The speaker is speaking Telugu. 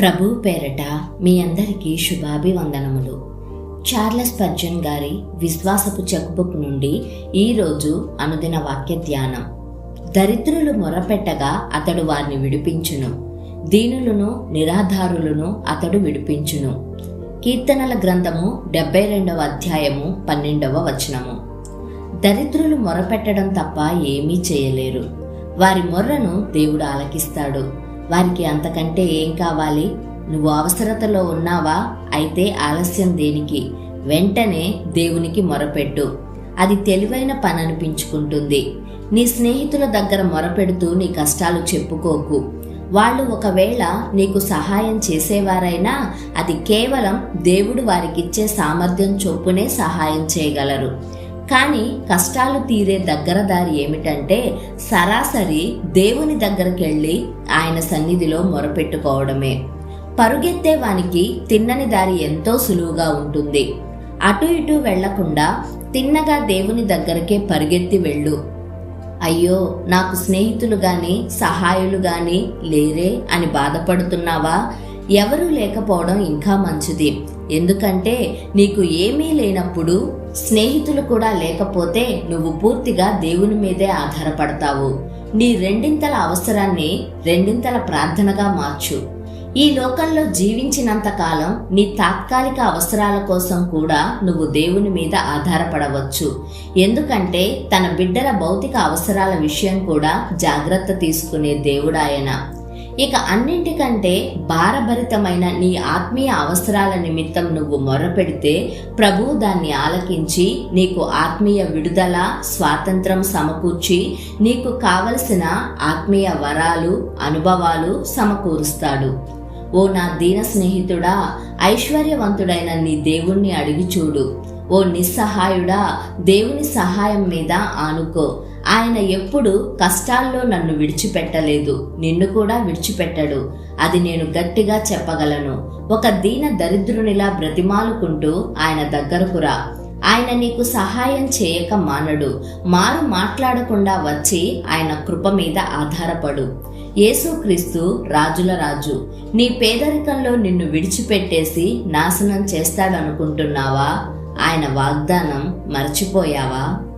ప్రభు పేరట మీ అందరికీ శుభాభివందనములు. చార్లెస్ పర్జన్ గారి విశ్వాసపు చెక్బుక్ నుండి ఈరోజు అనుదిన వాక్య ధ్యానం. దరిద్రులు మొరపెట్టగా అతడు వారిని విడిపించును. దీనులను నిరాధారులను అతడు విడిపించును. కీర్తనల గ్రంథము డెబ్బై రెండవ అధ్యాయము పన్నెండవ వచనము. దరిద్రులు మొరపెట్టడం తప్ప ఏమీ చేయలేరు. వారి మొర్రను దేవుడు ఆలకిస్తాడు. వారికి అంతకంటే ఏం కావాలి? నువ్వు అవసరతలో ఉన్నావా? అయితే ఆలస్యం దేనికి? వెంటనే దేవునికి మొరపెట్టు. అది తెలివైన పని అనిపించుకుంటుంది నీ స్నేహితుల దగ్గర మొరపెడుతూ నీ కష్టాలు చెప్పుకోకు. వాళ్ళు ఒకవేళ నీకు సహాయం చేసేవారైనా అది కేవలం దేవుడు వారికిచ్చే సామర్థ్యం చొప్పునే సహాయం చేయగలరు. కానీ కష్టాలు తీరే దగ్గర దారి ఏమిటంటే సరాసరి దేవుని దగ్గరికి వెళ్ళి ఆయన సన్నిధిలో మొరపెట్టుకోవడమే. పరుగెత్తే వానికి తిన్నని దారి ఎంతో సులువుగా ఉంటుంది. అటు ఇటు వెళ్ళకుండా తిన్నగా దేవుని దగ్గరకే పరుగెత్తి వెళ్ళు. అయ్యో నాకు స్నేహితులు గాని సహాయులు గాని లేరే అని బాధపడుతున్నావా? ఎవరూ లేకపోవడం ఇంకా మంచిది. ఎందుకంటే నీకు ఏమీ లేనప్పుడు స్నేహితులు కూడా లేకపోతే నువ్వు పూర్తిగా దేవుని మీదే ఆధారపడతావు. నీ రెండింతల అవసరాన్ని రెండింతల ప్రార్థనగా మార్చు. ఈ లోకంలో జీవించినంత కాలం నీ తాత్కాలిక అవసరాల కోసం కూడా నువ్వు దేవుని మీద ఆధారపడవచ్చు. ఎందుకంటే తన బిడ్డల భౌతిక అవసరాల విషయం కూడా జాగ్రత్త తీసుకునే దేవుడాయన. ఇక అన్నింటికంటే భారభరితమైన నీ ఆత్మీయ అవసరాల నిమిత్తం నువ్వు మొరపెడితే ప్రభు దాన్ని ఆలకించి నీకు ఆత్మీయ విడుదల స్వాతంత్రం సమకూర్చి నీకు కావలసిన ఆత్మీయ వరాలు అనుభవాలు సమకూరుస్తాడు. ఓ నా దీన స్నేహితుడా ఐశ్వర్యవంతుడైన నీ దేవుణ్ణి అడిగి చూడు. ఓ నిస్సహాయుడా దేవుని సహాయం మీద ఆనుకో. ఆయన ఎప్పుడు కష్టాల్లో నన్ను విడిచిపెట్టలేదు. నిన్ను కూడా విడిచిపెట్టడు. అది నేను గట్టిగా చెప్పగలను. ఒక దీన దరిద్రునిలా బ్రతిమాలుకుంటూ ఆయన దగ్గరకు రా. ఆయన నీకు సహాయం చేయక మానడు. మారు మాట్లాడకుండా వచ్చి ఆయన కృప మీద ఆధారపడు. యేసుక్రీస్తు రాజుల రాజు నీ పేదరికంలో నిన్ను విడిచిపెట్టేసి నాశనం చేస్తాడనుకుంటున్నావా? ఆయన వాగ్దానం మర్చిపోయావా?